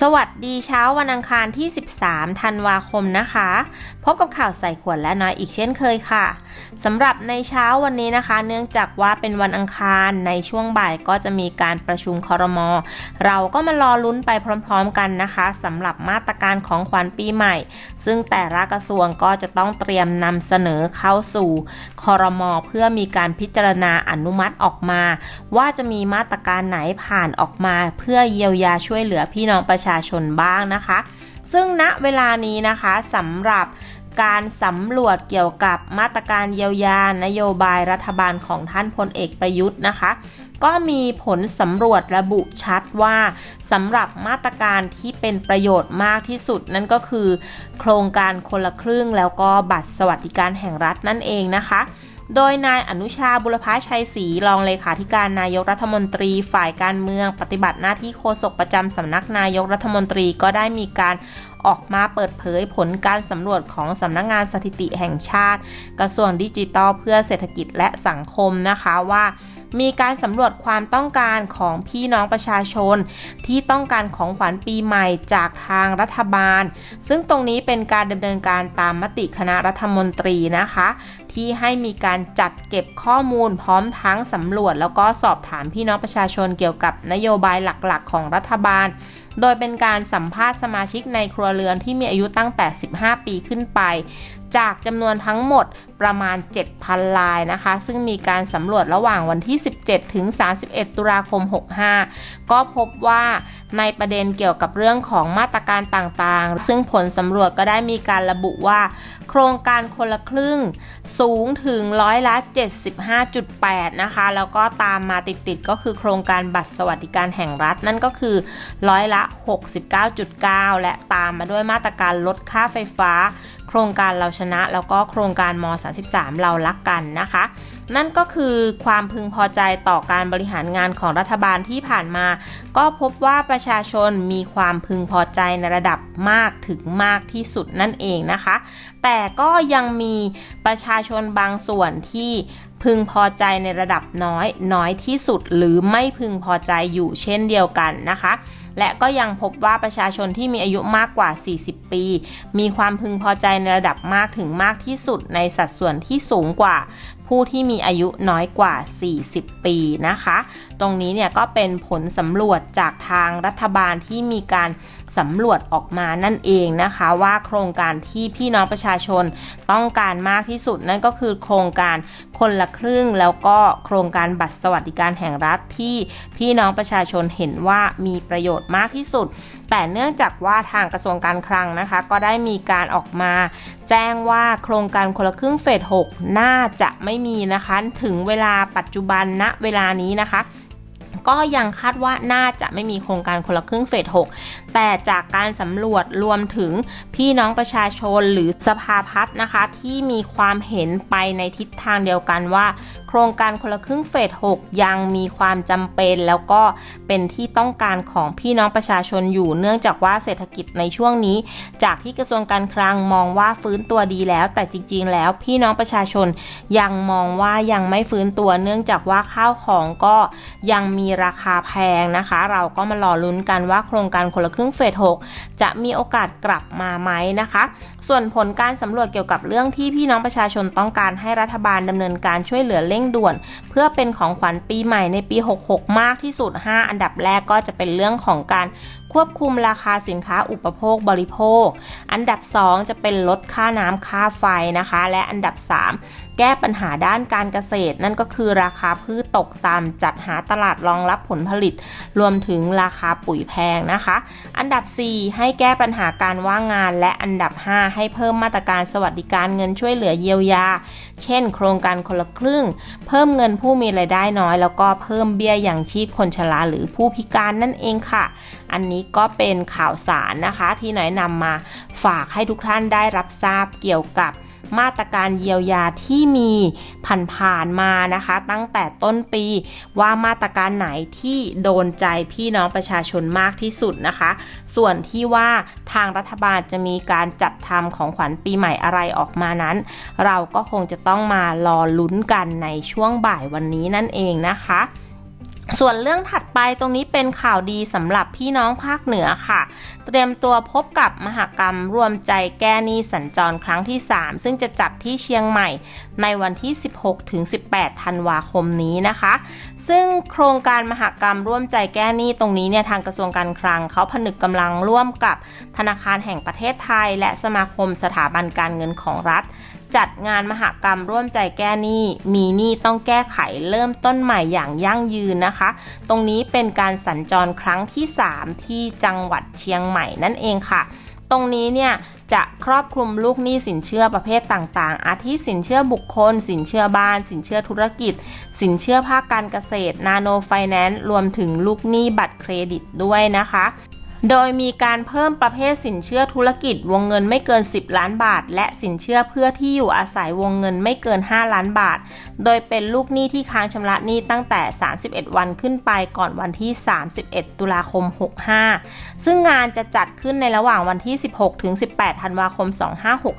สวัสดีเช้าวันอังคารที่ 13 ธันวาคมนะคะ พบกับข่าวใส่ขวดและน้อยอีกเช่นเคยค่ะสำหรับในเช้าวันนี้นะคะ เนื่องจากว่าเป็นวันอังคารในช่วงบ่ายก็จะมีการประชุมคอรมอเราก็มารอลุ้นไปพร้อมๆกันนะคะสำหรับมาตรการของขวัญปีใหม่ ซึ่งแต่ละกระทรวงก็จะต้องเตรียมนำเสนอเข้าสู่คอรมอเพื่อมีการพิจารณาอนุมัติออกมา ว่าจะมีมาตรการไหนผ่านออกมา เพื่อเยียวยาช่วยเหลือพี่น้องประชาชนบ้างนะคะ ซึ่งณเวลานี้นะคะสำหรับการสำรวจเกี่ยวกับมาตรการเยียวยานโยบายรัฐบาลของท่านพลเอกประยุทธ์นะคะ ก็มีผลสำรวจระบุชัดว่าสำหรับมาตรการที่เป็นประโยชน์มากที่สุดนั่นก็คือ โครงการคนละครึ่งแล้วก็บัตรสวัสดิการแห่งรัฐนั่นเองนะคะ โดยนายอนุชาบุรพชัยศรีรองเลขาธิการนายกรัฐมนตรีฝ่ายการเมืองปฏิบัติหน้าที่โฆษกประจำสำนักนายกรัฐมนตรีก็ได้มีการออกมาเปิดเผยผลการสำรวจของสำนักงงานสถิติแห่งชาติ กระทรวงดิจิทัลเพื่อเศรษฐกิจและสังคมนะคะว่า มีการสำรวจความต้องการของพี่น้องประชาชน ที่ต้องการของขวัญปีใหม่จากทางรัฐบาล ซึ่งตรงนี้เป็นการดำเนินการตามมติคณะรัฐมนตรีนะคะ ที่ให้มีการจัดเก็บข้อมูลพร้อมทั้งสำรวจ แล้วก็สอบถามพี่น้องประชาชนเกี่ยวกับนโยบายหลักๆ ของรัฐบาลโดยเป็นการสัมภาษณ์สมาชิกในครัวเรือนที่มีอายุตั้งแต่ 15 ปีขึ้นไป จากจำนวนทั้งหมด ประมาณ 7,000 ลายนะคะ ซึ่งมีการสำรวจระหว่างวันที่ 17 ถึง 31 ตุลาคม 65 ก็พบว่าในประเด็นเกี่ยวกับเรื่องของมาตรการต่างๆ ซึ่งผลสำรวจก็ได้มีการระบุว่า โครงการคนละครึ่งสูงถึงร้อยละ 75.8 นะคะ แล้วก็ตามมาติดๆ ก็คือโครงการบัตรสวัสดิการแห่งรัฐนั่นก็คือร้อยละ 69.9 และตามมาด้วยมาตรการลดค่าไฟฟ้า โครงการเราชนะแล้วก็โครงการม33 เรารักกันนะคะ นั่นก็คือความพึงพอใจต่อการบริหารงานของรัฐบาลที่ผ่านมา ก็พบว่าประชาชนมีความพึงพอใจในระดับมากถึงมากที่สุดนั่นเองนะคะ แต่ก็ยังมีประชาชนบางส่วนที่พึงพอใจในระดับน้อยน้อยที่สุดหรือไม่พึงพอใจอยู่เช่นเดียวกันนะคะ และก็ยังพบว่าประชาชนที่มีอายุมากกว่า 40 ปี มีความพึงพอใจในระดับมากถึงมากที่สุดในสัดส่วนที่สูงกว่า ผู้ที่มีอายุน้อยกว่า 40 ปีนะคะ ตรงนี้เนี่ยก็เป็นผลสำรวจจากทางรัฐบาลที่มีการสำรวจออกมานั่นเองนะคะว่าโครงการที่พี่น้องประชาชนต้องการมากที่สุดนั่นก็คือโครงการคนละครึ่งแล้วก็โครงการบัตรสวัสดิการแห่งรัฐที่พี่น้องประชาชนเห็นว่ามีประโยชน์มากที่สุด แต่เนื่องจากว่าทางกระทรวงการคลังนะคะ ก็ได้มีการออกมา แจ้งว่าโครงการคนละครึ่งเฟส6น่าจะไม่มีนะคะ ถึงเวลาปัจจุบันณเวลานี้นะคะก็ยังคาดว่าน่าจะไม่มีโครงการคนละครึ่งเฟส6 แต่จากการสำรวจรวมถึงพี่น้องประชาชนหรือสภาพัฒน์นะคะ ที่มีความเห็นไปในทิศทางเดียวกันว่า โครงการคนละครึ่งเฟส 6 ยังมีความจำเป็น แล้วก็เป็นที่ต้องการของพี่น้องประชาชนอยู่ เนื่องจากว่าเศรษฐกิจในช่วงนี้ จากที่กระทรวงการคลังมองว่าฟื้นตัวดีแล้ว แต่จริง ๆ แล้วพี่น้องประชาชนยังมองว่ายังไม่ฟื้นตัว เนื่องจากว่าข้าวของก็ยังมีราคาแพงนะคะ เราก็มารอลุ้นกันว่าโครงการคนละครึ่งเฟส6จะมีโอกาสกลับมาไหมนะคะส่วนผลการสำรวจเกี่ยวกับเรื่องที่พี่น้องประชาชนต้องการให้รัฐบาลดำเนินการช่วยเหลือเร่งด่วน เพื่อเป็นของขวัญปีใหม่ในปี 66 มากที่สุด 5 อันดับแรกก็จะเป็นเรื่องของการควบคุมราคาสินค้าอุปโภคบริโภค อันดับ 2 จะเป็นลดค่าน้ำค่าไฟนะคะ และอันดับ 3 แก้ปัญหาด้านการเกษตร นั่นก็คือราคาพืชตกต่ำจัดหาตลาดรองรับผลผลิต รวมถึงราคาปุ๋ยแพงนะคะ อันดับ 4 ให้แก้ปัญหาการว่างงานและอันดับ 5ให้เพิ่มมาตรการสวัสดิการเงินช่วยเหลือเยียวยา เช่น โครงการคนละครึ่ง เพิ่มเงินผู้มีรายได้น้อย แล้วก็เพิ่มเบี้ยอย่างชีพคนชราหรือผู้พิการนั่นเองค่ะ อันนี้ก็เป็นข่าวสารนะคะที่หน่อยนำมาฝากให้ทุกท่านได้รับทราบเกี่ยวกับ มาตรการเยียวยาที่มีผ่านๆมานะคะ ตั้งแต่ต้นปีว่ามาตรการไหนที่โดนใจพี่น้องประชาชนมากที่สุดนะคะ ส่วนที่ว่าทางรัฐบาลจะมีการจัดทำของขวัญปีใหม่อะไรออกมานั้น เราก็คงจะต้องมารอลุ้นกันในช่วงบ่ายวันนี้นั่นเองนะคะ ส่วนเรื่องถัดไปตรงนี้เป็นข่าวดีสำหรับพี่น้องภาคเหนือค่ะ เตรียมตัวพบกับมหกรรมรวมใจแก้หนี้สัญจรครั้งที่ 3 ซึ่งจะจัดที่เชียงใหม่ในวันที่ 16 ถึง 18 ธันวาคมนี้นะคะ ซึ่งโครงการมหกรรมร่วมใจแก้หนี้ตรงนี้เนี่ยทางกระทรวงการคลังเขาผนึกกำลังร่วมกับธนาคารแห่งประเทศไทย และสมาคมสถาบันการเงินของรัฐ จัดงานมหกรรมร่วมใจแก้หนี้ มีหนี้ต้องแก้ไขเริ่มต้นใหม่อย่างยั่งยืนนะคะ ตรงนี้เป็นการสัญจรครั้งที่ 3 ที่จังหวัดเชียงใหม่นั่นเองค่ะ ตรงนี้เนี่ยจะครอบคลุมลูกหนี้สินเชื่อประเภทต่างๆ อาทิสินเชื่อบุคคล สินเชื่อบ้าน สินเชื่อธุรกิจ สินเชื่อภาคการเกษตร นาโนไฟแนนซ์ รวมถึงลูกหนี้บัตรเครดิตด้วยนะคะ โดยมีการเพิ่มประเภทสินเชื่อธุรกิจวงเงินไม่เกิน 10 ล้านบาท และสินเชื่อเพื่อที่อยู่อาศัยวงเงินไม่เกิน 5 ล้านบาท โดยเป็นลูกหนี้ที่ค้างชำระหนี้ตั้งแต่ 31 วันขึ้นไปก่อนวันที่ 31 ตุลาคม 65 ซึ่งงานจะจัดขึ้นในระหว่างวันที่ 16 ถึง 18 ธันวาคม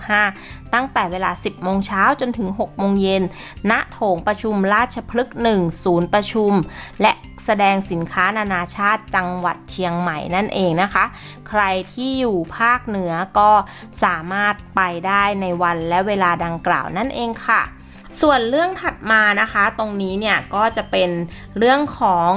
2565 ตั้งแต่เวลา 10 โมงเช้าจนถึง 6 โมงเย็น ณ โถงประชุมราชพฤกษ์1ศูนย์ประชุม และแสดงสินค้านานาชาติจังหวัดเชียงใหม่นั่นเองนะคะ ใครที่อยู่ภาคเหนือก็สามารถไปได้ในวันและเวลาดังกล่าวนั่นเองค่ะส่วนเรื่องถัดมานะคะตรงนี้เนี่ยก็จะเป็นเรื่องของ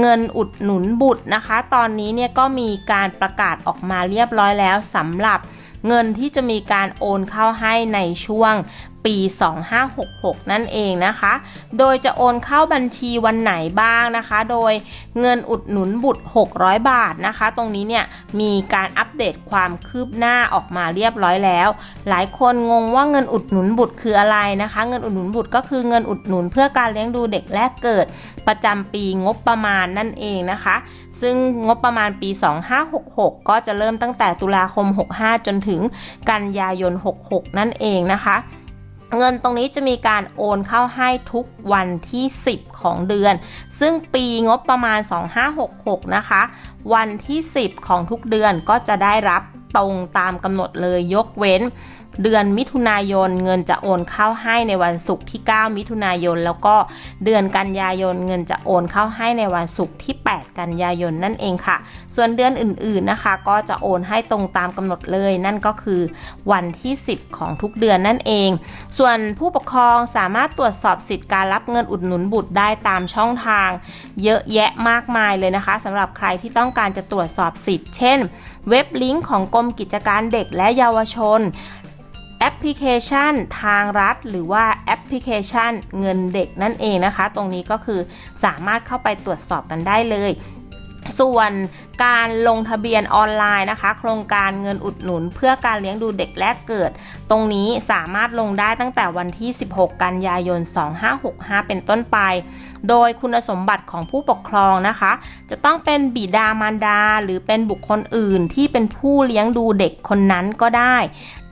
เงินอุดหนุนบุตรนะคะ ตอนนี้เนี่ยก็มีการประกาศออกมาเรียบร้อยแล้วสำหรับ เงินที่จะมีการโอนเข้าให้ในช่วงปี 2566 นั่นเองนะคะ โดยจะโอนเข้าบัญชีวันไหนบ้างนะคะ โดยเงินอุดหนุนบุตร 600 บาทนะคะ ตรงนี้เนี่ยมีการอัปเดตความคืบหน้าออกมาเรียบร้อยแล้ว หลายคนงงว่าเงินอุดหนุนบุตรคืออะไรนะคะ เงินอุดหนุนบุตรก็คือเงินอุดหนุนเพื่อการเลี้ยงดูเด็กแรกเกิดประจำปีงบประมาณนั่นเองนะคะ ซึ่งงบประมาณปี 2566 ก็จะเริ่มตั้งแต่ตุลาคม 65 จนถึงกันยายน 66 นั่นเองนะคะ เงินตรงนี้จะมีการโอนเข้าให้ทุกวันที่ 10 ของเดือน ซึ่งปีงบประมาณ 2566 นะคะ วันที่ 10 ของทุกเดือนก็จะได้รับตรงตามกำหนดเลยยกเว้น เดือนมิถุนายนเงินจะโอนเข้าให้ในวันศุกร์ที่ 9 มิถุนายน แล้วก็เดือนกันยายนเงินจะโอนเข้าให้ในวันศุกร์ที่ 8 กันยายนนั่นเองค่ะ ส่วนเดือนอื่นๆนะคะ ก็จะโอนให้ตรงตามกำหนดเลย นั่นก็คือวันที่ 10 ของทุกเดือนนั่นเอง ส่วนผู้ปกครองสามารถตรวจสอบสิทธิ์การรับเงินอุดหนุนบุตรได้ตามช่องทาง เยอะแยะมากมายเลยนะคะสำหรับใครที่ต้องการจะตรวจสอบสิทธิ์ เช่น เว็บลิงก์ของกรมกิจการเด็กและเยาวชน แอปพลิเคชันทางรัฐ หรือว่าแอปพลิเคชันเงินเด็กนั่นเองนะคะ ตรงนี้ก็คือสามารถเข้าไปตรวจสอบกันได้เลย ส่วน การลงทะเบียนออนไลน์นะคะ โครงการเงินอุดหนุน เพื่อการเลี้ยงดูเด็กแรกเกิด ตรงนี้สามารถลงได้ตั้งแต่วันที่ 16 กันยายน 2565 เป็นต้นไป โดยคุณสมบัติของผู้ปกครองนะคะ จะต้องเป็นบิดามารดา หรือเป็นบุคคลอื่นที่เป็นผู้เลี้ยงดูเด็กคนนั้นก็ได้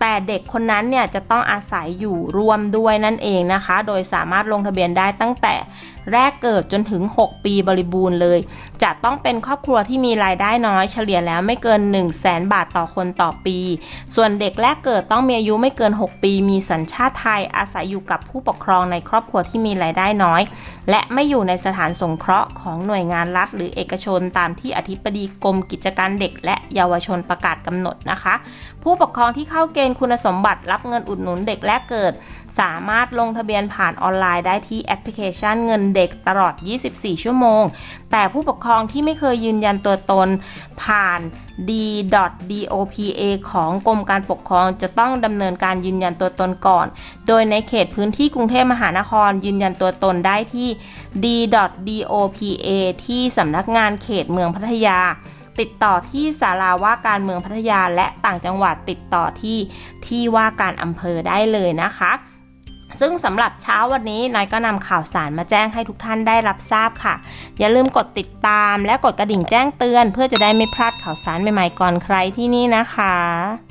แต่เด็กคนนั้นเนี่ยจะต้องอาศัยอยู่รวมด้วยนั่นเองนะคะ โดยสามารถลงทะเบียนได้ตั้งแต่แรกเกิดจนถึง 6 ปีบริบูรณ์เลย จะต้องเป็นครอบครัวที่มีรายได้น้อยเฉลี่ยแล้วไม่เกิน 1 0 0 0 0แสนบาทต่อคนต่อปี ส่วนเด็กแรกเกิดต้องมีอายุไม่เกิน 6 ปี มีสัญชาติไทยอาศัยอยู่กับผู้ปกครองในครอบครัวที่มีรายได้น้อย และไม่อยู่ในสถานสงเคราะห์ของหน่วยงานรัฐ หรือเอกชนตามที่อธิบดีกรมกิจการเด็ก และเยาวชนประกาศกำหนดนะคะ ผู้ปกครองที่เข้าเกณฑ์คุณสมบัติรับเงินอุดหนุนเด็กแรกเกิด สามารถลงทะเบียนผ่านออนไลน์ได้ที่แอปพลิเคชันเงินเด็กตลอด 24 ชั่วโมง แต่ผู้ปกครองที่ไม่เคยยืนยันตัวตนนผ่าน d.dopa ของกรมการปกครองจะต้องดำเนินการยืนยันตัวตนก่อน โดยในเขตพื้นที่กรุงเทพมหานครยืนยันตัวตนได้ที่ d.dopa ที่สำนักงานเขตเมืองพัทยา ติดต่อที่ศาลาว่าการเมืองพัทยาและต่างจังหวัดติดต่อที่ที่ว่าการอำเภอได้เลยนะคะ ซึ่งสำหรับเช้าวันนี้นายก็นำข่าวสารมาแจ้งให้ทุกท่านได้รับทราบค่ะ อย่าลืมกดติดตามและกดกระดิ่งแจ้งเตือน เพื่อจะได้ไม่พลาดข่าวสารใหม่ๆก่อนใครที่นี่นะคะ